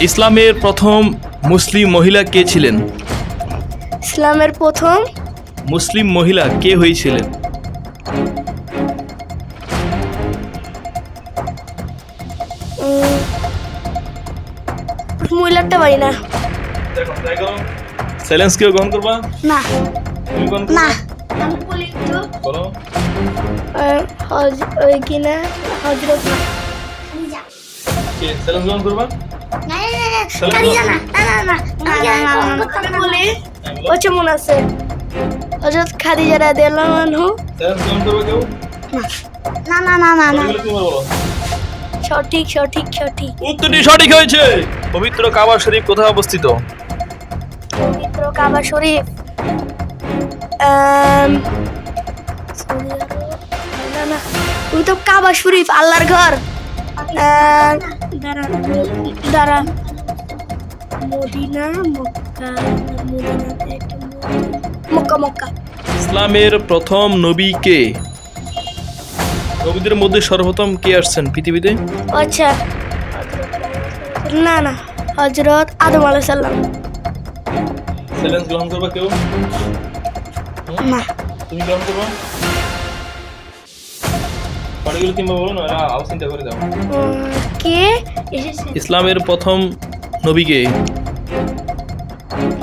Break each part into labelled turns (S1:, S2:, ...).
S1: ইসলামের প্রথম মুসলিম মহিলা কে ছিলেন?
S2: ইসলামের প্রথম
S1: মুসলিম মহিলা কে হয়েছিলেন?
S2: উম, মহিলারটা পারি না।
S1: চ্যালেঞ্জ কেউ গ্রহণ করবা?
S2: না। না।
S1: বলো
S2: ওই কিনা হজরত
S1: চ্যালেঞ্জ গ্রহণ করবা?
S2: মনে না না না
S1: তুমি
S2: সঠিক
S1: হয়েছে পবিত্র কাবা শরীফ কোথায় অবস্থিত
S2: পবিত্র কাবা শরীফ ওই তো কাবা শরীফ আল্লাহর ঘর আম, দাঁড়া দাঁড়া। মদিনা মক্কা মদিনাতে মক্কা মক্কা।
S1: ইসলামের প্রথম নবী কে? নবীদের মধ্যে সর্বপ্রথম কে আসছেন পৃথিবীতে?
S2: আচ্ছা না না হজরত আদম আলাইহিস সালাম।
S1: চ্যালেঞ্জ গ্রহণ করবা কেউ?
S2: না।
S1: তুমি গ্রহণ করবা? পাটিগুলো কিংবা বলো না আরও চিন্তা করে দাও।
S2: কে? এসেছে
S1: ইসলামের প্রথম নবী কে?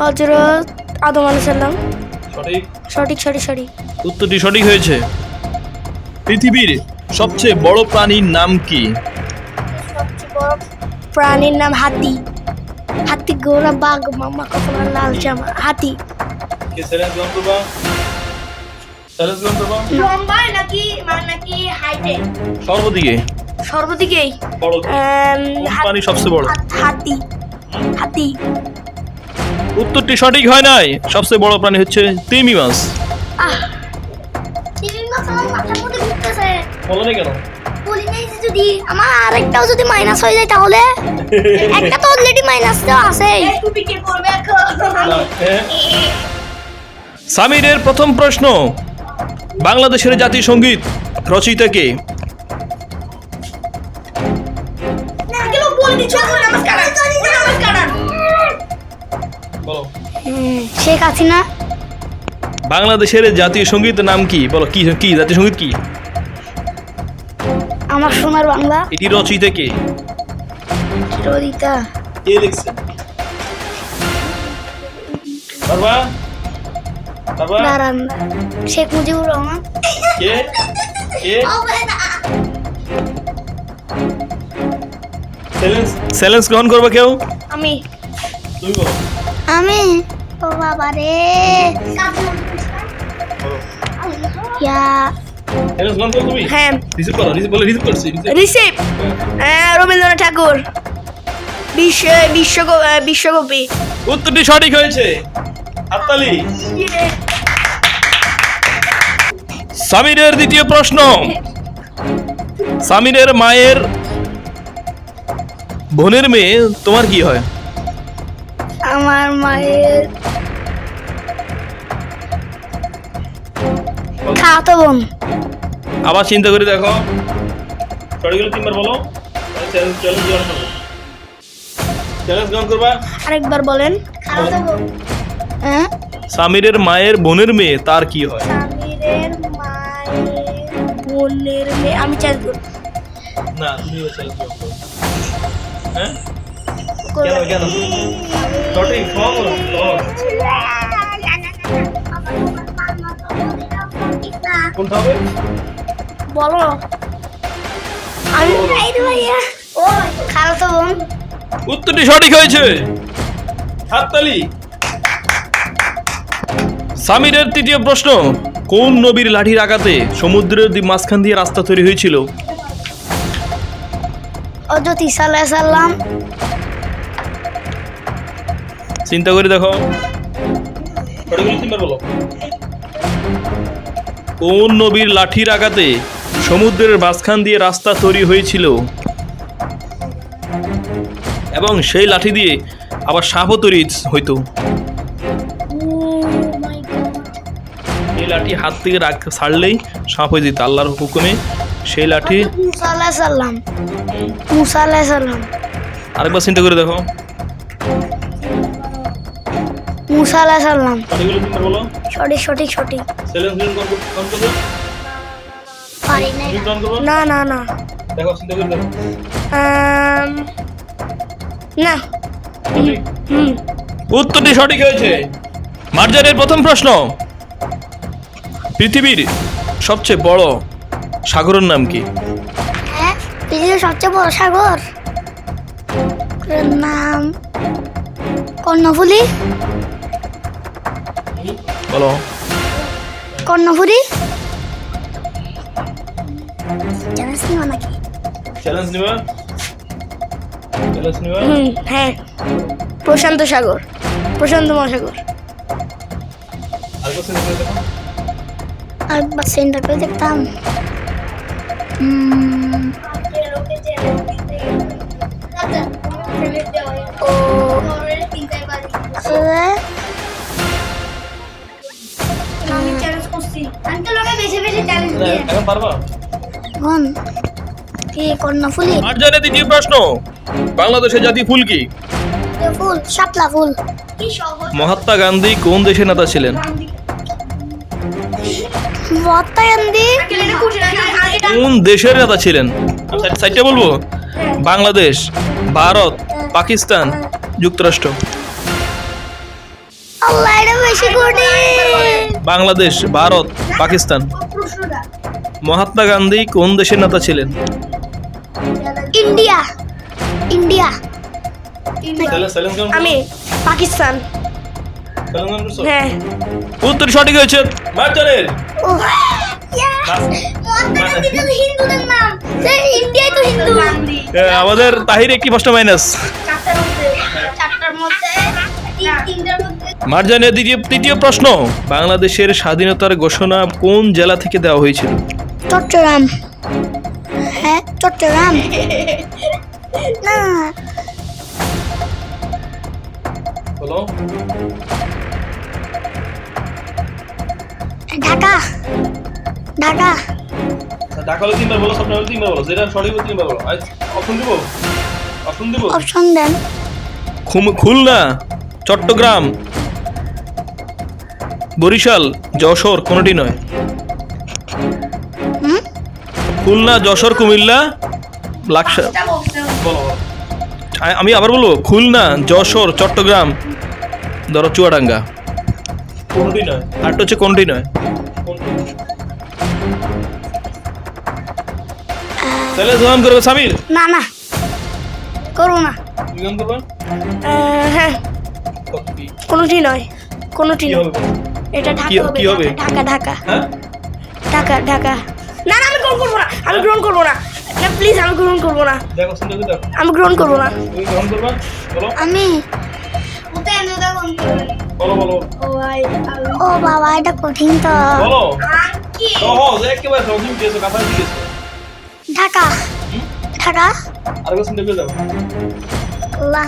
S2: হজরত আদম আলাইহিস সালাম।
S1: সঠিক?
S2: সঠিক সঠিক সঠিক।
S1: উত্তরটি সঠিক হয়েছে। পৃথিবীর সবচেয়ে বড় প্রাণীর নাম কি?
S2: সবচেয়ে বড় প্রাণীর নাম হাতি। হাতি ঘোড়া বাঘ মামা কখনো লাল জামা। হাতি।
S1: কে গ্রহণ করবা চ্যালেঞ্জ গ্রহণ করবা?
S2: লম্বায় নাকি মানে নাকি হাইটে?
S1: সর্বদিকে।
S2: সর্বদিকেই?
S1: বড়
S2: হাত-
S1: প্রাণী সবচেয়ে বড়?
S2: হাতি হাতি।
S1: উত্তরটি সঠিক হয় নাই। সবচেয়ে বড় প্রাণী হচ্ছে তিমি মাছ। কেন?
S2: যদি আমার আরেকটাও যদি মাইনাস হয়ে যায় তাহলে? একটা তো অলরেডি মাইনাস তো আছেই।
S1: সামিরের প্রথম প্রশ্ন। বাংলাদেশের জাতীয় সংগীত রচয়িতা কে?
S2: শেখ হাসিনা।
S1: বাংলাদেশের জাতীয় সংগীত নাম কি? বলো কি কি জাতীয় সংগীত কি?
S2: আমার সোনার বাংলা।
S1: এটি রচয়িতা কে?
S2: চিরদিতা
S1: কে লিখছে? বাবা।
S2: দাঁড়ান। শেখ মুজিবুর রহমান।
S1: কে? কে? চ্যালেঞ্জ চ্যালেঞ্জ গ্রহণ করবে কেউ?
S2: আমি। আমি? ও বাবা রে। ইয়া। হ্যাঁ।
S1: রিসিভ করো রিসিভ বলে রিসিভ করছি receive।
S2: রিসিভ। রবীন্দ্রনাথ ঠাকুর। বিশ্ব বিশ্বকবি।
S1: উত্তরটি সঠিক হয়েছে। হাততালি সামিরের দ্বিতীয় প্রশ্ন। সামিরের মায়ের বোনের মেয়ে তোমার কি হয়?
S2: আমার মায়ের খাওয়াতো বোন।
S1: আবার চিন্তা করে দেখো। সঠিকগুলো তিনবার বলো। চ্যালেঞ্জ গ্রহণ করব।
S2: আরেকবার বলেন। হ্যাঁ
S1: সামিরের মায়ের বোনের মেয়ে তার কি হয়?
S2: স্বামীরের মায়ের বোনের মেয়ে আমি
S1: না তুমি চ্যালেঞ্জ হ্যাঁ? কেন কেন? সঠিক সহজ সহজ কোনটা হবে?
S2: বলো। আমি ও বোন।
S1: উত্তরটি সঠিক হয়েছে। হাততালি। সামিরের তৃতীয় প্রশ্ন কোন নবীর লাঠির আঘাতে সমুদ্রের মাঝখান দিয়ে রাস্তা তৈরি হয়েছিল?
S2: হজরত
S1: চিন্তা করে দেখো। বলো কোন নবীর লাঠির আঘাতে সমুদ্রের মাঝখান দিয়ে রাস্তা তৈরি হয়েছিল? এবং সেই লাঠি দিয়ে আবার সাপও তৈরি হইতো। লাঠি হাত থেকে রাখ ছাড়লেই সাপ হয়ে যেত আল্লাহর হুকুমে সেই লাঠি। আরেকবার চিন্তা করে দেখো।
S2: মুসা আলাহ সাল্লাম।
S1: সঠিকগুলো তিনবার বলো।
S2: সঠিক সঠিক সঠিক।
S1: সেলেন্স গ্রিন কোন কোন করবে
S2: পারি না
S1: গ্রিন কোন করবে
S2: না না না।
S1: দেখো চিন্তা করে দেখো।
S2: না।
S1: উত্তরটি সঠিক হয়েছে। মার্জারের প্রথম প্রশ্ন। পৃথিবীর সবচেয়ে বড় সাগরের নাম কি?
S2: হ্যাঁ পৃথিবীর সবচেয়ে বড় সাগর? এর নাম কর্ণফুলি।
S1: বলো।
S2: কর্ণফুলি। না নাকি?
S1: চ্যালেঞ্জ নিবা? চ্যালেঞ্জ নিবা?
S2: হুম হ্যাঁ। প্রশান্ত সাগর। প্রশান্ত মহাসাগর।
S1: আরেকবার চিন্তা করে দেখো
S2: একবার সেন্টার করে দেখতাম কর্ণফুলি
S1: প্রশ্ন। বাংলাদেশের জাতীয় ফুল কি?
S2: ফুল শাপলা ফুল।
S1: মহাত্মা গান্ধী কোন দেশের নেতা ছিলেন?
S2: গান্ধী
S1: কোন দেশের নেতা ছিলেন? সাইডটা বলব? বাংলাদেশ ভারত পাকিস্তান যুক্তরাষ্ট্র। বাংলাদেশ ভারত পাকিস্তান। মহাত্মা গান্ধী কোন দেশের নেতা ছিলেন?
S2: ইন্ডিয়া। ইন্ডিয়া। আমি পাকিস্তান। হ্যাঁ।
S1: উত্তর সঠিক হয়েছে।
S2: হিন্দু।
S1: আমাদের তাহির একটি প্রশ্ন মাইনাস
S2: চারটার মধ্যে
S1: মার্জানের দ্বিতীয় তৃতীয় প্রশ্ন। বাংলাদেশের স্বাধীনতার ঘোষণা কোন জেলা থেকে দেওয়া হয়েছিল?
S2: চট্টগ্রাম। হ্যাঁ চট্টগ্রাম। না।
S1: বলো।
S2: ঢাকা। ঢাকা।
S1: ঢাকা হলে তিনবার বলো স্বপ্ন হলে তিনবার বলো যেটা সঠিক হলে তিনবার বলো। অপশন দিব? অপশন দিব?
S2: অপশন দেন।
S1: খুলনা চট্টগ্রাম বরিশাল যশোর কোনোটি নয়। খুলনা যশোর কুমিল্লা লাকসা আমি আবার বলব খুলনা যশোর চট্টগ্রাম ধরো চুয়াডাঙ্গা। কোনটি নয়? আরটা হচ্ছে কোনটি নয়? তাহলে জবান করবে সামির
S2: না না। করব না। হ্যাঁ। কোনোটি নয়। কোনোটি নয়। এটা ঢাকা
S1: কি-
S2: হবে ঢাকা ঢাকা
S1: হ্যাঁ?
S2: ঢাকা ঢাকা। না না আমি গ্রহণ করব না। আমি গ্রহণ করব না। না প্লিজ আমি গ্রহণ করব না। আমি গ্রহণ করব না। আমি
S1: বলো বলো।
S2: ও বাবা এটা কঠিন তো।
S1: বলো। সহজ একেবারে সহজ তুমি দিয়েছ কাঁথা দিয়েছ
S2: ঢাকা। ঢাকা? আল্লাহ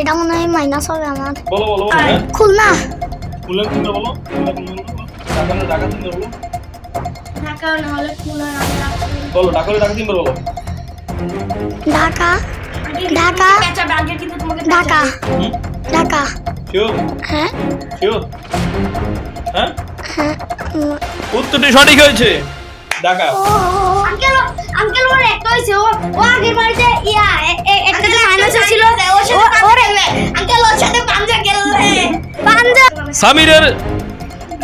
S2: এটা মনে হয় মাইনাস হবে আমার।
S1: বলো বলো বলো
S2: খুলনা?
S1: খুলনা খুলনা বলো ঢাকা ঢাকা বলো।
S2: ঢাকা নাহলে খুলনা
S1: বলো ঢাকা ঢাকা তিনবার বলো।
S2: ঢাকা? ঢাকা? ঢাকা।
S1: হুম?
S2: ঢাকা হ্যাঁ
S1: হ্যাঁ উত্তরটি সঠিক হয়েছে। ঢাকা
S2: আঙ্কেল আঙ্কেল ওর একটা হইছে ও ও আগের বাড়িতে ইয়া একটা যে মাইনাস ছিল? ওরে আঙ্কেল ওর সাথে পাঞ্জা। পাঞ্জা।
S1: সামিরের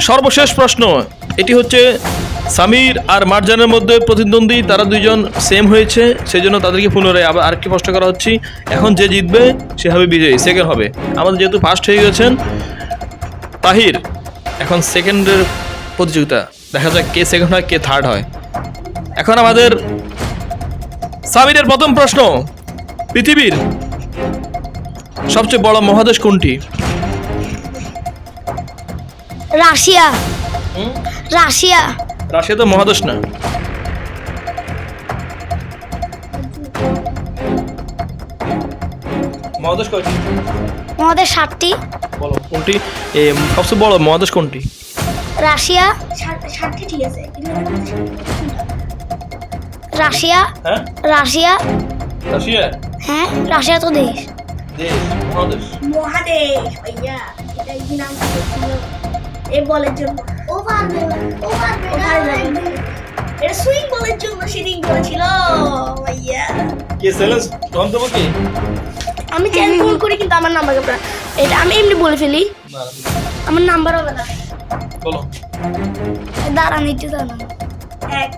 S1: সর্বশেষ প্রশ্ন এটি হচ্ছে সামির আর মার্জানের মধ্যে প্রতিদ্বন্দ্বী তারা দুইজন সেম হয়েছে সেই জন্য তাদেরকে পুনরায় আবার আরেকটি প্রশ্ন করা হচ্ছে। এখন যে জিতবে সে হবে বিজয়ী সেকেন্ড হবে। আমাদের যেহেতু ফার্স্ট হয়ে গেছেন তাহির এখন সেকেন্ডের প্রতিযোগিতা। দেখা যাক কে সেকেন্ড হয় কে থার্ড হয়। এখন আমাদের সামিরের প্রথম প্রশ্ন পৃথিবীর সবচেয়ে বড় মহাদেশ কোনটি?
S2: রাশিয়া। রাশিয়া।
S1: রাশিয়া তো মহাদেশ না। মহাদেশ কয়টি?
S2: আমাদের সাতটি।
S1: বলো কোনটি? এ, সবচেয়ে বড় মহাদেশ কোনটি?
S2: রাশিয়া। সাতটি ঠিক আছে। রাশিয়া।
S1: হ্যাঁ?
S2: রাশিয়া।
S1: রাশিয়া?
S2: হ্যাঁ রাশিয়া তো দেশ।
S1: দেশ মহাদেশ।
S2: মহাদেশ ভাইয়া এটা কি নাম? এই বলের জন্য। ও পারবে এটা সুইং বলের জন্য সিটিং করেছিল।
S1: কে চ্যালেঞ্জ? তখন দেবো কি
S2: আমি চ্যালেঞ্জ ফোন করি কিন্তু আমার নাম্বার আপনার এটা আমি এমনি বলে ফেলি। আমার নাম্বার হবে না।
S1: বলো।
S2: দাঁড়ান একটু দাঁড়ান এক।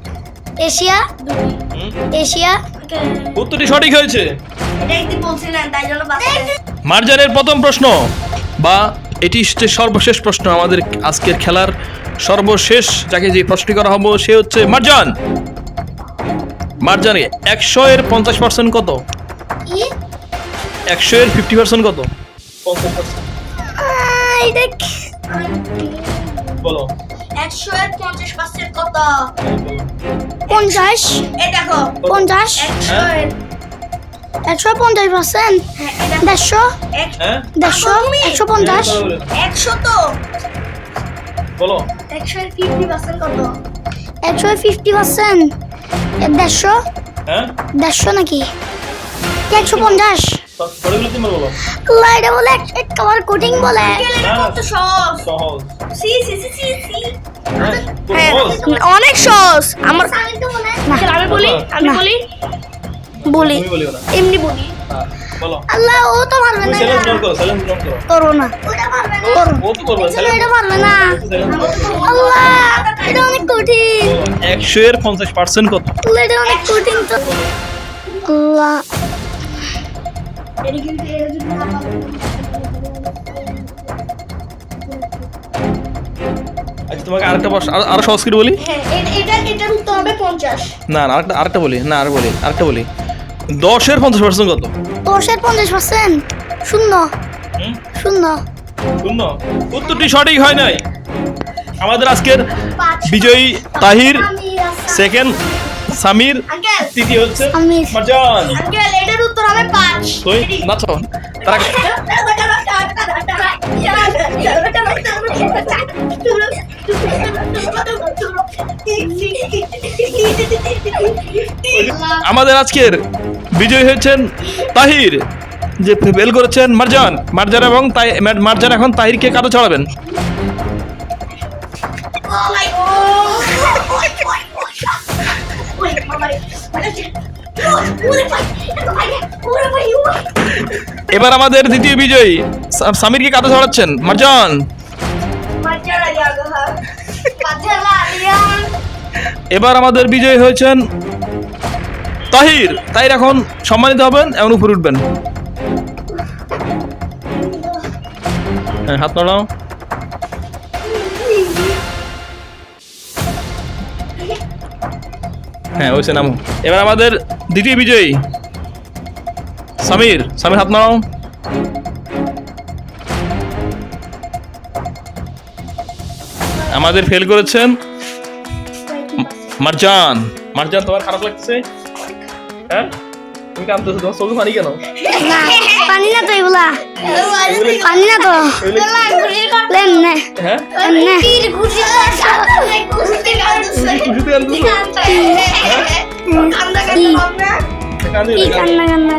S2: এশিয়া। দুই এশিয়া।
S1: উত্তরটি সঠিক হয়েছে।
S2: এটা একদিন বলছিলেন তাই জন্য
S1: মার্জানের প্রথম প্রশ্ন বা এটি হচ্ছে সর্বশেষ প্রশ্ন আমাদের আজকের খেলার সর্বশেষ যাকে যে প্রশ্নটি করা হব সে হচ্ছে মার্জান। মার্জানে একশো এর পঞ্চাশ পার্সেন্ট কত? একশো এর ফিফটি পার্সেন্ট কত? পঞ্চাশ বলো।
S2: একশো এর পঞ্চাশ পার্সেন্ট কত? পঞ্চাশ। এ দেখো।
S3: পঞ্চাশ।
S2: একশো এর
S3: একশো পঞ্চাশ পার্সেন্ট।
S2: হ্যাঁ,
S3: দেড়শো?
S1: হ্যাঁ
S3: দেড়শো একশো পঞ্চাশ?
S2: একশো তো।
S1: বলো।
S2: একশো ফিফটি পার্সেন্ট কত?
S3: একশো ফিফটি পার্সেন্ট দেড়শো?
S1: হ্যাঁ?
S3: দেড়শো নাকি? একশো পঞ্চাশ?
S1: তিনবার বলো।
S3: একেবারে কোটিং বলে।
S2: এটা কত সহজ?
S1: সহজ।
S2: সি সি সি সি সি।
S1: হ্যাঁ
S2: হ্যাঁ
S1: সহজ।
S2: অনেক সহজ। আমার। আমি বলি আমি। বলি। বলি এমনি বলি।
S3: আল্লাহ ও তো পারবে না
S1: করো চ্যালেঞ্জ গ্রহণ করো।
S3: করো না। করো
S1: ও তো করবে
S3: চলো,
S1: চ্যালেঞ্জ
S3: এটা পারবে না আল্লাহ এটা অনেক কঠিন।
S1: একশো এর পঞ্চাশ পার্সেন্ট কত?
S3: এটা অনেক কঠিন তো। আল্লাহ।
S1: আচ্ছা তোমাকে আরেকটা প্রশ্ন আরো- সহজ করে বলি?
S2: হ্যাঁ এটা এটা এটার উত্তর হবে পঞ্চাশ।
S1: না না আরেকটা আরেকটা বলি না আর বলি আরেকটা বলি। দশের পঞ্চাশ পার্সেন্ট কত?
S3: দশের পঞ্চাশ পার্সেন্ট শূন্য। শূন্য।
S1: শূন্য। উত্তরটি সঠিক হয় নাই। আমাদের আজকের বিজয়ী তাহির সেকেন্ড সামির তৃতীয় হচ্ছে। মারজান
S2: এটার উত্তর হবে পাঁচ।
S1: তুই নাচো। তারা আমাদের আজকের বিজয়ী হয়েছেন তাহির যে ফেল করেছেন মারজান। মারজান এবং তাই মারজান এখন তাহিরকে কারও চড়াবেন এবার আমাদের দ্বিতীয় বিজয়ী সামিরকে কাঁধে চড়াচ্ছেন মারজান। এবার আমাদের বিজয়ী হয়েছেন তাহির তাহির এখন সম্মানিত হবেন এমন উপরে উঠবেন। হ্যাঁ হাত নড়াও। হ্যাঁ ওইসে নামো। এবার আমাদের দ্বিতীয় বিজয়ী। সামির সামির, হাত নাও আমাদের ফেল করেছেন মারজান। মারজান, তোমার খারাপ লাগছে? হ্যাঁ? তুমি কাঁদতেছো তোমার চোখে পানি কেন?
S3: না পানি না তো এগুলা। পানি না তো। এমনে
S1: হ্যাঁ?
S3: এমনে
S1: খুশিতে কাঁদতেছো
S3: কি? কান্না কান্না?